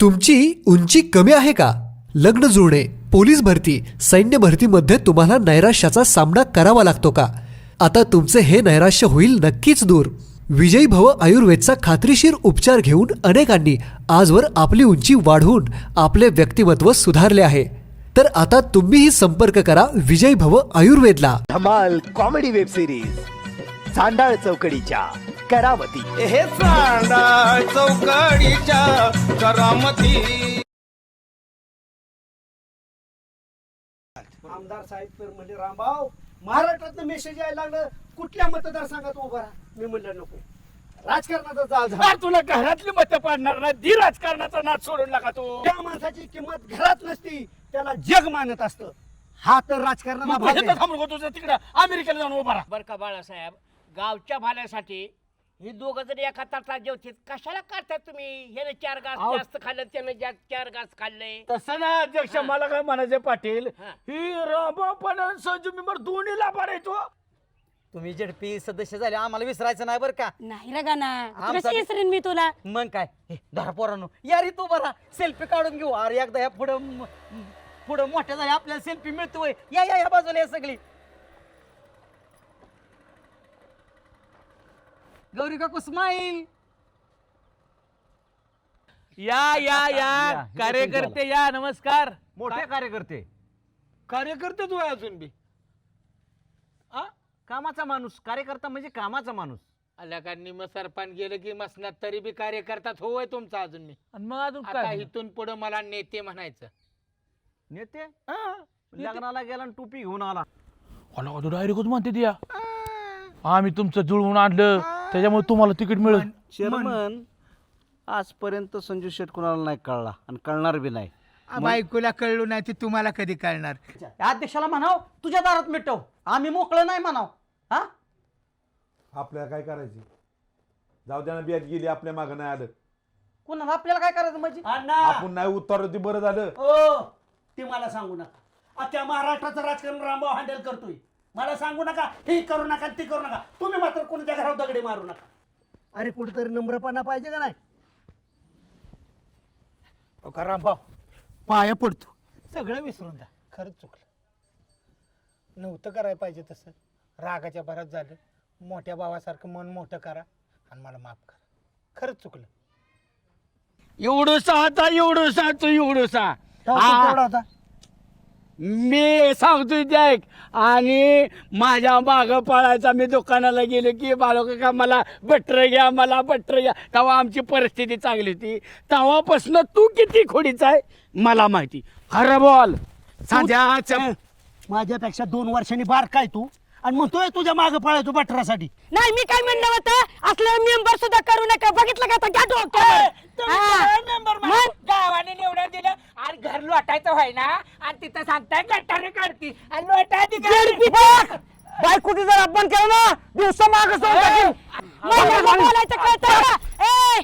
तुमची उंची कमी आहे का? लग्न जुळणे पोलीस भरती सैन्य भरतीमध्ये तुम्हाला नैराश्याचा सामना करावा लागतो का? आता तुमचे हे नैराश्य होईल नक्कीच दूर. विजयी भव आयुर्वेदचा खात्रीशीर उपचार घेऊन अनेकांनी आजवर आपली उंची वाढवून आपले व्यक्तिमत्व सुधारले आहे. तर आता तुम्हीही संपर्क करा विजयी भव आयुर्वेदला. धमाल कॉमेडी वेब सिरीज चांडाळ चौकडीच्या करावती. चांदा चौकडीच्या करामती आमदार साहेब तर म्हणले रामभाऊ महाराष्ट्रातनं मेसेज यायला लागलं. कुठल्या मतदारसंघात उभा राहा? मी म्हणलं नको. राजकारणाचा जाळ झाला. तुला घरातली मत पाडणार नाही. दी राजकारणाचा नाच सोडून नका तू. त्या माणसाची किंमत घरात नसती त्याला जग मानत असतं. हा तर भाग आहे. थांबू नको तुझं तिकडं अमेरिकेला जाऊन उभा राहा. बर का बाळासाहेब गावच्या भाल्यासाठी ही दोघं जरी एका ताटात जेवतील कशाला काढताय तुम्ही? ह्याने चार घास अहो. जास्त खाल्लं त्यानं जास्त चार घास खाल्ले. तसं ना अध्यक्ष मला काय म्हणायचं पाटील? हा. ही रामभाऊ पण आणि संजू मेंबर दोन्हीला पाडायचो तुम्ही जेडपी सदस्य झाले आम्हाला विसरायचं नाही बरं का? नाही रे गाना आमचा कशी बी- विसरेन मी तुला. मग काय? हे, धरा पोरांनो. या रे तू बरा. सेल्फी काढून घेऊ. अरे एकदा या पुढं म- म- पुढं मोठ्या झाल्या आपल्याला सेल्फी मिळतोय. या या या बाजूला या सगळी. गौरी काकू स्माईल या या या. कार्यकर्ते या नमस्कार. मोठे कार्यकर्ते. कार्यकर्ते तू आहे अजून बी. आ? कामाचा माणूस कार्यकर्ता म्हणजे कामाचा माणूस. आल्या का निम सरपण गेलं की मसनात तरी बी कार्यकर्तात होय तुमचा अजून मी. आणि मग अजून आता काय इथून पुढे मला नेते म्हणायचं. नेते? हा. लग्नाला गेला आणि टोपी घेऊन आला. डायरेक्टच म्हणते ती या. आम्ही तुमचं जुळवून आणलं. त्याच्यामुळे तुम्हाला तिकीट मिळेल. चेअरमन आजपर्यंत संजू शेट कोणाला नाही कळला आणि कळणार बी नाही. बायकोला कळलो नाही ते तुम्हाला कधी कळणार? त्या अध्यक्षाला म्हणाव तुझ्या दारात मिटव. आम्ही मोकळं नाही म्हणाव. हा? आपल्याला काय करायची? जाऊ द्या ना बियात गेली आपल्या मागं नाही आलं. कोणाला आपल्याला काय करायचं म्हणजे अण्णा! आपण नाही उत्तर होती बरं झालं. ओ ते मला सांगू नका. आता महाराष्ट्राचं राजकारण रामभाऊ हँडल करतोय. मला सांगू नका हे करू नका ते करू नका. तुम्ही मात्र कोणाच्या घरावर दगडे मारू नका. अरे कुठेतरी नम्रपणा पाहिजे का नाही? का रामभाऊ पाया पडतो. सगळं विसरून जा. खरंच चुकलं. नव्हतं करायला पाहिजे तसं. रागाच्या भरात झालं. मोठ्या भावासारखं मन मोठं करा आणि मला माफ करा. खरंच चुकलं. एवढंसा आता एवढंसा तो एवढंसा तेवढा होता. मी सांगतोय ते ऐक. आणि माझ्या माग पळायचा मी दुकानाला गेलो की बाळक का मला बटर घ्या मला बटर घ्या. तेव्हा आमची परिस्थिती चांगली होती. तेव्हापासून तू किती खोडीचा आहे? मला माहिती. खरं बोल. साध्याच्या माझ्यापेक्षा दोन वर्षांनी बार काय तू? आणि म्हणतोय तुझ्या मागे पळायचो बटरासाठी. नाही मी काय म्हणलं होतं? असलं मेंबर सुद्धा करू नका. बघितलं का आता? घ्या डोक्यावर. हा. मग? गावाने निवडून दिलं. घर लोटायचं व्हाय ना आणि तिथं सांगताय गटारे काढती. आणि लोटा बायको जर आपण केलं ना दिवसा माग बोलायचं कळतं का? ए,